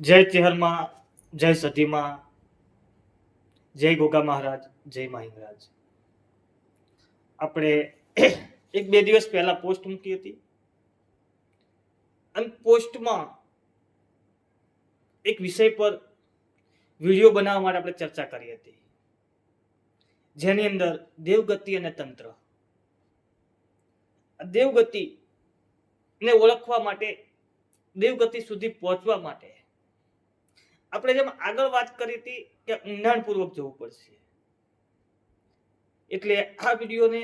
જય ચેહરમાં, જય સતીમાં જય ગોગા મહારાજ, જય મહિંગરાજ આપણે એક બે દિવસ પહેલા પોસ્ટ મૂકી હતી. અને પોસ્ટમાં એક વિષય પર વીડિયો બનાવવા માટે આપણે ચર્ચા કરી હતી. જેની અંદર દેવગતિ અને તંત્ર. દેવગતિ ને ઓળખવા માટે, દેવગતિ સુધી પહોંચવા માટે આપણે જેમ આગળ વાત કરી હતી કે ઊંડાણપૂર્વક જવું પડશે. એટલે આ વિડીયોને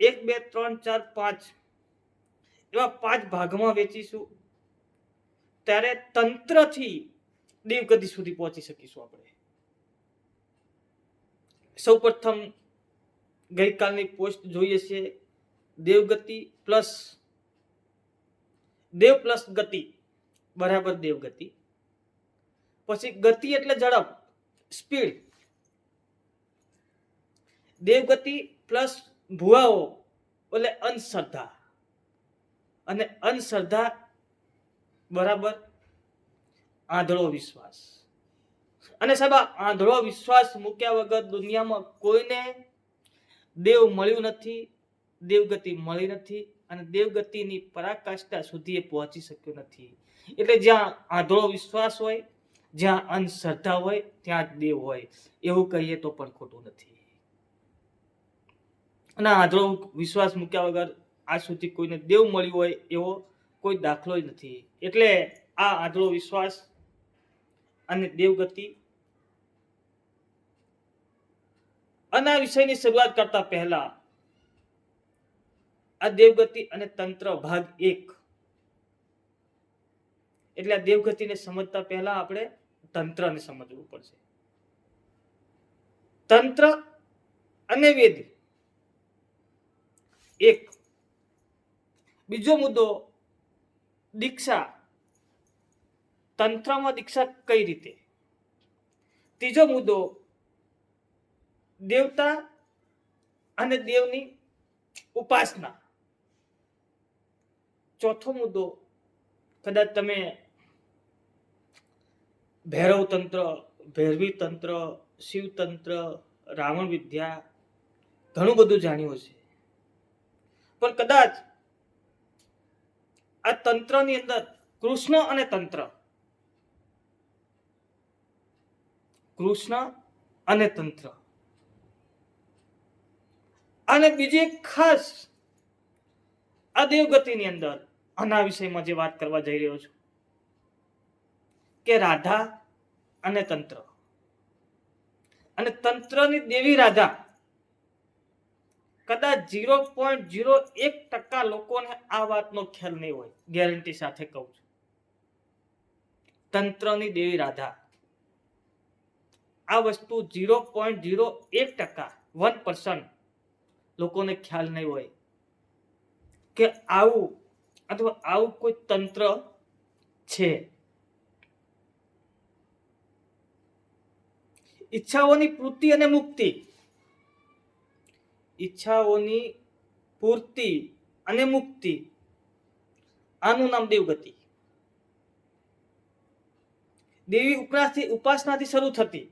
એક, બે, ત્રણ, ચાર, પાંચ એવા પાંચ ભાગમાં વેચીશું. ત્યારે તંત્રથી દેવગતિ સુધી પહોંચી શકીશું આપણે. સૌ પ્રથમ ગઈકાલની પોસ્ટ જોઈએ છે દેવગતિ પ્લસ દેવ પ્લસ ગતિ બરાબર દેવગતિ પછી ગતિ એટલે ઝડપ, સ્પીડ. દેવગતિ પ્લસ ભુવાઓ એટલે અંધશ્રદ્ધા. અને અંધશ્રદ્ધા બરાબર આંધળો વિશ્વાસ. અને સાહેબ આંધળો વિશ્વાસ મૂક્યા વગર દુનિયામાં કોઈને દેવ મળ્યું નથી, દેવગતિ મળી નથી અને દેવગતિની પરાકાષ્ઠા સુધી એ પહોંચી શક્યો નથી. એટલે જ્યાં આંધળો વિશ્વાસ હોય જ્યાં અંધશ્રદ્ધા હોય, ત્યાં જ દેવ હોય. એવું કહીએ તો પણ ખોટું નથી. અને આંધળો વિશ્વાસ મૂક્યા વગર આજ સુધી કોઈને દેવ મળ્યું હોય, એવો કોઈ દાખલો જ નથી. એટલે આ આંધળો વિશ્વાસ અને દેવગતિ અને આ વિષયની શરૂઆત કરતા પહેલા આ દેવગતિ અને તંત્ર ભાગ એક. એટલે આ દેવગતિને સમજતા પહેલા આપણે તંત્રને સમજવું પડશે. તંત્ર અને વેદ. એક. બીજો મુદ્દો, દીક્ષા. તંત્રમાં દીક્ષા કઈ રીતે? ત્રીજો મુદ્દો, દેવતા અને દેવની ઉપાસના. ચોથો મુદ્દો, કદાચ તમે ભૈરવ તંત્ર, ભૈરવી તંત્ર શિવતંત્ર રાવણ વિદ્યા, ઘણું બધું જાણ્યું છે પણ કદાચ આ તંત્રની અંદર કૃષ્ણ અને તંત્ર. કૃષ્ણ અને તંત્ર. અને બીજી એક ખાસ આ દેવગતિની અંદર આના વિષયમાં જે વાત કરવા જઈ રહ્યો છું. કે રાધા અને તંત્ર. અને તંત્રની દેવી રાધા કદાચ ઝીરો પોઈન્ટ ઝીરો એક ટકા લોકોને આ વાતનો ખ્યાલ નહીં હોય. ગેરંટી સાથે કહું છું. તંત્રની દેવી રાધા આ વસ્તુ ઝીરો પોઈન્ટ ઝીરો એક ટકા વન પર્સન્ટ લોકોને ખ્યાલ નહીં હોય કે આવું અથવા આવું કોઈ તંત્ર છે. ઈચ્છાઓની પૂર્તિ અને મુક્તિ. ઈચ્છાઓની પૂર્તિ અને મુક્તિ. આનું નામ દેવગતિ. દેવી ઉપાસથી ઉપાસનાથી શરૂ થતી.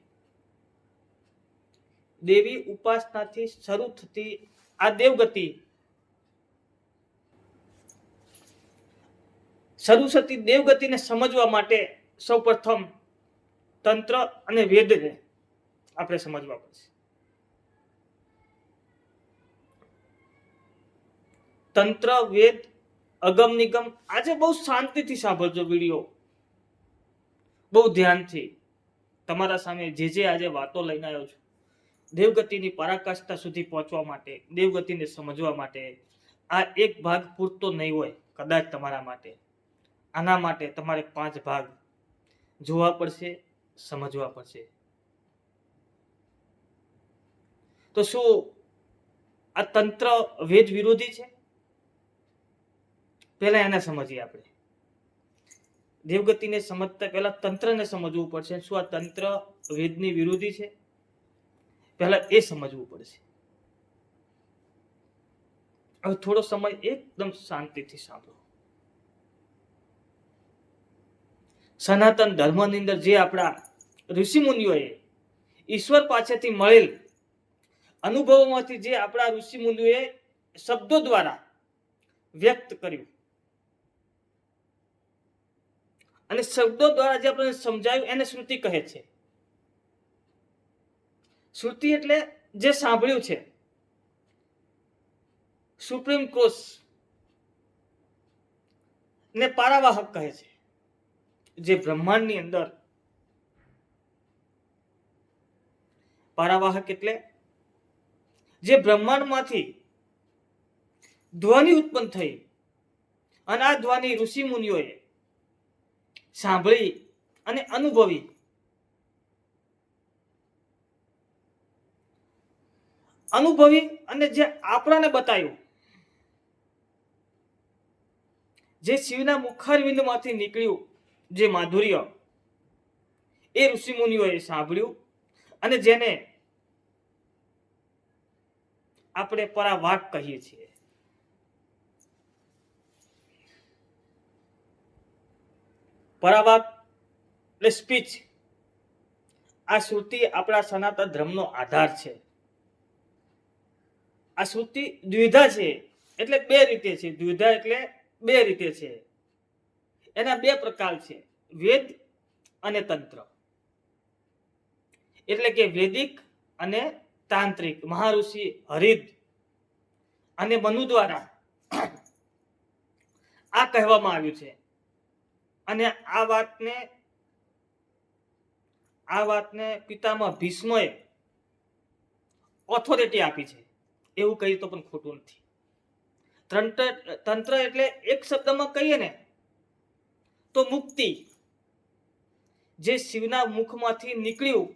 દેવી ઉપાસનાથી શરૂ થતી આ દેવગતિ. શરૂ થતી દેવગતિને સમજવા માટે સૌપ્રથમ તંત્ર અને વેદને આપણે સમજવા પડશે. તંત્ર, વેદ, અગમ, નિગમ, આજે બહુ શાંતિથી સાંભળજો વીડિયો. બહુ ધ્યાનથી. તમારા સામે જે જે આજે વાતો લઈને આવ્યો છું. દેવગતિની પરાકાષ્ઠા સુધી પહોંચવા માટે, દેવગતિને સમજવા માટે આ એક ભાગ પૂરતો નહીં હોય, કદાચ તમારા માટે. આના માટે તમારે પાંચ ભાગ જોવા પડશે, સમજવા પડશે. તો શું આ તંત્ર વેદ વિરોધી છે? પહેલા એને સમજીએ આપણે. દેવગતિને સમજતા પહેલા તંત્રને સમજવું પડશે. શું આ તંત્ર વેદની વિરોધી છે? પહેલા એ સમજવું પડશે. હવે થોડો સમય એકદમ શાંતિથી સાંભળો. સનાતન ધર્મની અંદર જે આપણા ઋષિમુનિઓએ ઈશ્વર પાસેથી મળેલ અનુભવોમાંથી જે આપણા ઋષિમુનિઓએ શબ્દો દ્વારા વ્યક્ત કર્યું. અને શબ્દો દ્વારા જે આપણને સમજાયું, એને શ્રુતિ કહે છે. શ્રુતિ એટલે જે સાંભળ્યું છે. સુપ્રીમ કોર્સ ને પારાવાહક કહે છે. જે બ્રહ્માંડની અંદર, પારાવાહક એટલે જે બ્રહ્માંડમાંથી ધ્વનિ ઉત્પન્ન થઈ અને આ ધ્વનિ ઋષિ મુનિઓએ સાંભળી અને અનુભવી. અનુભવી અને જે આપણાને બતાવ્યું, જે શિવના મુખારવિંદમાંથી નીકળ્યું જે માધુર્ય, એ ઋષિમુનિઓએ સાંભળ્યું અને જેને આપણે પરાવાક કહીએ છીએ. પરાવાક એટલે સ્પીચ. આ શ્રુતિ આપણા સનાતન ધર્મનો આધાર છે. આ શ્રુતિ દ્વિધા છે એટલે બે રીતે છે. દ્વિધા એટલે બે રીતે છે. એના બે પ્રકાર છે. વેદ અને તંત્ર. એટલે કે વેદિક અને તાંત્રિક મહાઋષિ હરિદ અને મનુ દ્વારા આ કહેવામાં આવ્યું છે. અને આ વાતને આ વાતને પિતામાં ભીષ્મએ ઓથોરિટી આપી છે. એવું કહી તો પણ ખોટું નથી. તંત્ર તંત્ર એટલે એક શબ્દમાં કહીએ ને, તો મુક્તિ. જે શિવના મુખમાંથી નીકળ્યું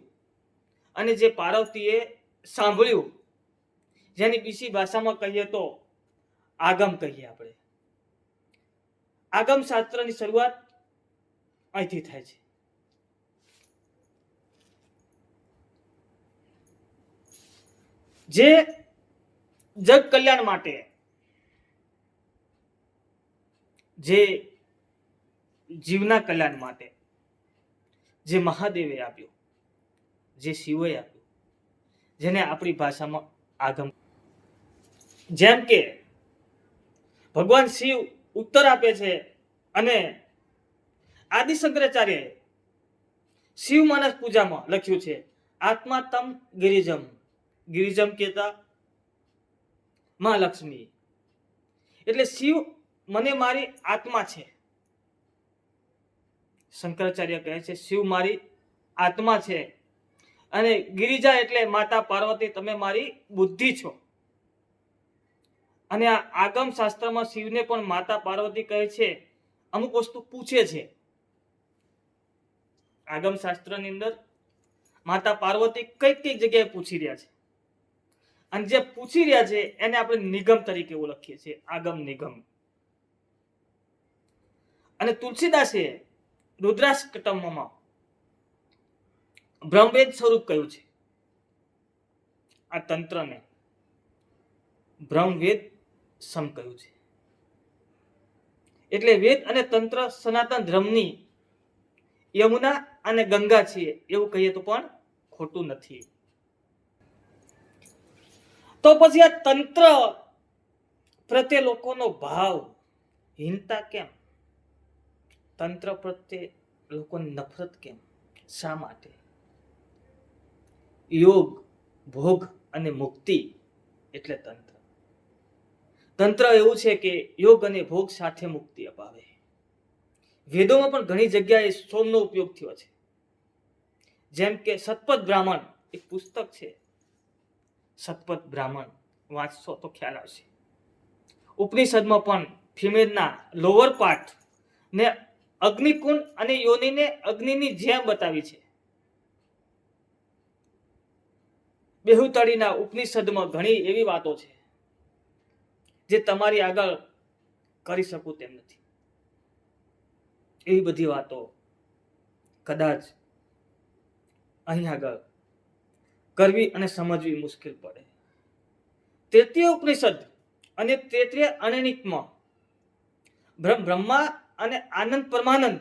અને જે પાર્વતીએ સાંભળ્યું. જેની બીજી ભાષામાં કહીએ તો આગમ કહીએ આપણે. આગમ શાસ્ત્રની શરૂઆત અહીંથી થાય છે. જે જગ કલ્યાણ માટે જે જીવના કલ્યાણ માટે જે મહાદેવે આપ્યું, જે શિવે આપ્યું જેને આપણી ભાષામાં આગમ. જેમ કે ભગવાન શિવ ઉત્તર આપે છે અને આદિ શંકરાચાર્ય શિવ માનસ પૂજામાં લખ્યું છે, આત્મા તમ ગિરિજમ. ગિરિજમ કહેતા મહાલક્ષ્મી એટલે શિવ મને મારી આત્મા છે. શંકરાચાર્ય કહે છે, શિવ મારી આત્મા છે. અને ગિરિજા એટલે માતા પાર્વતી, તમે મારી બુદ્ધિ છો. અને આ આગમ શાસ્ત્રમાં શિવને પણ માતા પાર્વતી કહે છે, અમુક વસ્તુ પૂછે છે. આગમ શાસ્ત્રની અંદર માતા પાર્વતી કઈ કઈ જગ્યાએ પૂછી રહ્યા છે? અને જે પૂછી રહ્યા છે, એને આપણે નિગમ તરીકે ઓળખીએ છીએ, આગમ નિગમ. અને તુલસીદાસે રુદ્રાષ્ટકમાં બ્રહ્મવેદ સ્વરૂપ કયું છે? આ તંત્રને બ્રહ્મવેદ સમ કહ્યું છે? એટલે વેદ અને તંત્ર સનાતન ધર્મની યમુના અને ગંગા છે એવું કહીએ તો પણ ખોટું નથી. તો પછી આ તંત્ર પ્રત્યે લોકોનો ભાવ હીનતા કેમ? તંત્ર પ્રત્યે લોકોની નફરત કેમ? શા માટે? યોગ, ભોગ અને મુક્તિ એટલે તંત્ર. તંત્ર એવું છે કે યોગ અને ભોગ સાથે મુક્તિ અપાવે. વેદોમાં પણ ઘણી જગ્યાએ સોમનો ઉપયોગ થયો છે. જેમ કે સતપથ બ્રાહ્મણ એક પુસ્તક છે. સતપથ બ્રાહ્મણ, વાંચશો તો ખ્યાલ આવશે. ઉપનિષદમાં પણ ફિમેલના લોઅર પાર્ટ ને અગ્નિકુંડ અને યોનિને અગ્નિની જેમ બતાવી છે. બેહુતળીના ઉપનિષદમાં ઘણી એવી વાતો છે જે તમારી આગળ કરી શકું તેમ નથી. એવી બધી વાતો કદાચ અહીં આગળ કરવી અને સમજવી મુશ્કેલ પડે. તૃતીય ઉપનિષદ અને તૃતીય અનનિકમાં બ્રહ્મા અને આનંદ પરમાનંદ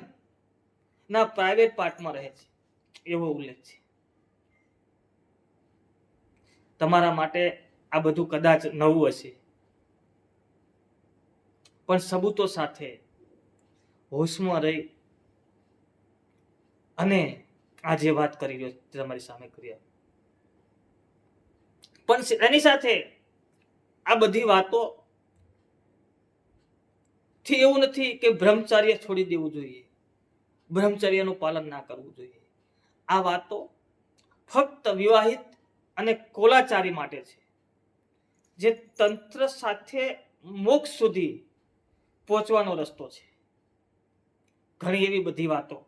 ના પ્રાઇવેટ પાર્ટમાં રહે છે. એવો ઉલ્લેખ છે. તમારા માટે આ બધું કદાચ નવું હશે. પણ સબૂતો સાથે હોશમાં રહી અને આ જે વાત કરી રહ્યો તમારી સામે કરી પણ એની સાથે આ બધી વાતો થી એવું નથી કે બ્રહ્મચાર્ય છોડી દેવું જોઈએ. બ્રહ્મચર્યનું પાલન ના કરવું જોઈએ. આ વાતો ફક્ત વિવાહિત અને કોલાચારી માટે છે. જે તંત્ર સાથે મોક્ષ સુધી પહોંચવાનો રસ્તો છે. ઘણી એવી બધી વાતો.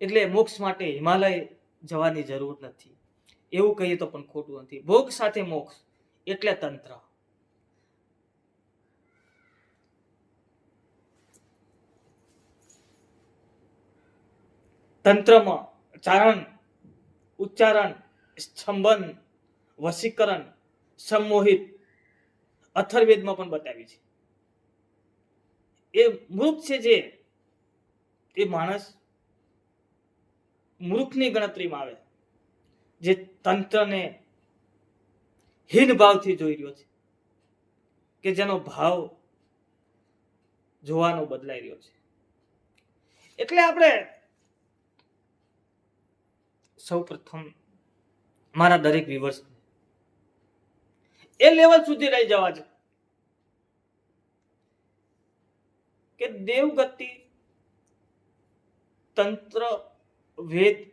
એટલે મોક્ષ માટે હિમાલય જવાની જરૂર નથી. એવું કહીએ તો પણ ખોટું નથી. ભોગ સાથે મોક્ષ એટલે તંત્ર. તંત્રમાં ચારણ ઉચ્ચારણ, સ્તંભન, વશીકરણ, સંમોહિત, અથર્વેદમાં પણ બતાવી છે. એ મૃત છે જે, એ માણસ મૃખની ગણતરીમાં આવે. જે તંત્રને હીન ભાવથી જોઈ રહ્યો છે કે જેનો ભાવ જોવાનો બદલાઈ રહ્યો છે. એટલે આપણે સૌ પ્રથમ મારા દરેક વિવર્સ એ લેવલ સુધી રહી જવા છે. કે દેવગતિ તંત્ર, વેદ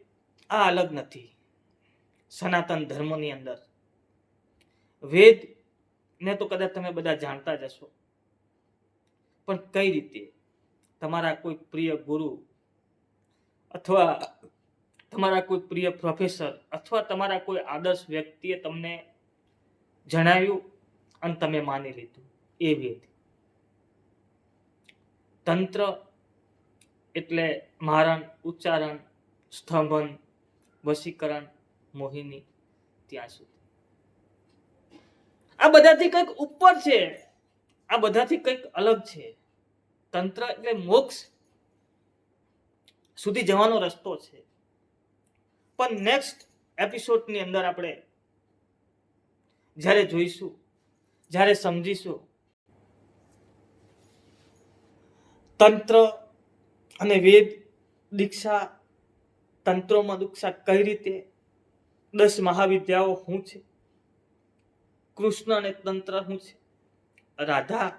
આ અલગ નથી. સનાતન ધર્મની અંદર. વેદ ને તો કદાચ તમે બધા જાણતા જ હશો. પણ કઈ રીતે? તમારા કોઈ પ્રિય ગુરુ અથવા તમારા કોઈ પ્રિય પ્રોફેસર અથવા તમારા કોઈ આદર્શ વ્યક્તિએ તમને જણાવ્યું અને તમે માની લીધું? એવી હતી. તંત્ર એટલે મારણ, ઉચ્ચારણ, સ્તંભન, વશીકરણ, મોહિની, ત્યાં સુધી. આ બધાથી કંઈક ઉપર છે. આ બધાથી કંઈક અલગ છે. તંત્ર એટલે મોક્ષ સુધી જવાનો રસ્તો છે. પણ નેક્સ્ટ એપિસોડની અંદર આપણે જ્યારે જોઈશું, જ્યારે સમજીશું, તંત્ર અને વેદ દીક્ષા, તંત્રોમાં દીક્ષા કઈ રીતે, દસ મહાવિદ્યાઓ શું છે, કૃષ્ણ અને તંત્ર શું છે, રાધા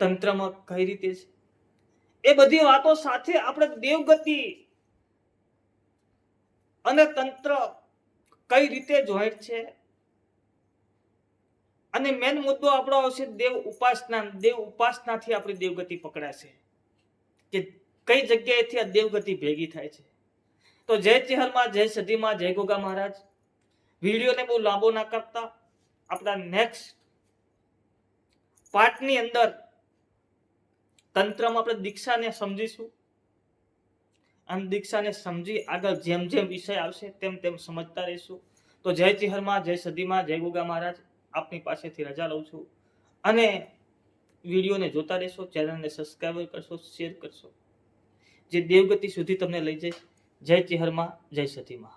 તંત્રમાં કઈ રીતે છે, એ બધી વાતો સાથે આપણે દેવગતિ અને તંત્ર કઈ રીતે જોઈન્ટ છે? અને મેન મુદ્દો આપણો આવશે દેવ ઉપાસના, દેવ ઉપાસનાથી આપણી દેવગતિ પકડાશે. કે કઈ જગ્યાએથી આ દેવગતિ ભેગી થાય છે? તો જય ચેહરમાં જય સધીમાં, જય ગોગા મહારાજ. વિડીયોને બહુ લાંબો ના કરતા. આપણા નેક્સ્ટ પાર્ટની અંદર તંત્રમાં આપણે દીક્ષાને સમજીશું. અને દીક્ષાને સમજી આગળ જેમ જેમ વિષય આવશે તેમ તેમ સમજતા રહીશું. તો જય ચિહરમાં જય સદીમાં જય ગુગા મહારાજ. આપની પાસેથી રજા લઉં છું. અને વિડીયોને જોતા રહેશો, ચેનલને સબસ્ક્રાઈબ કરશો, શેર કરશો. જે દેવગતિ સુધી તમને લઈ જાય જય ચિહરમાં જય સતીમાં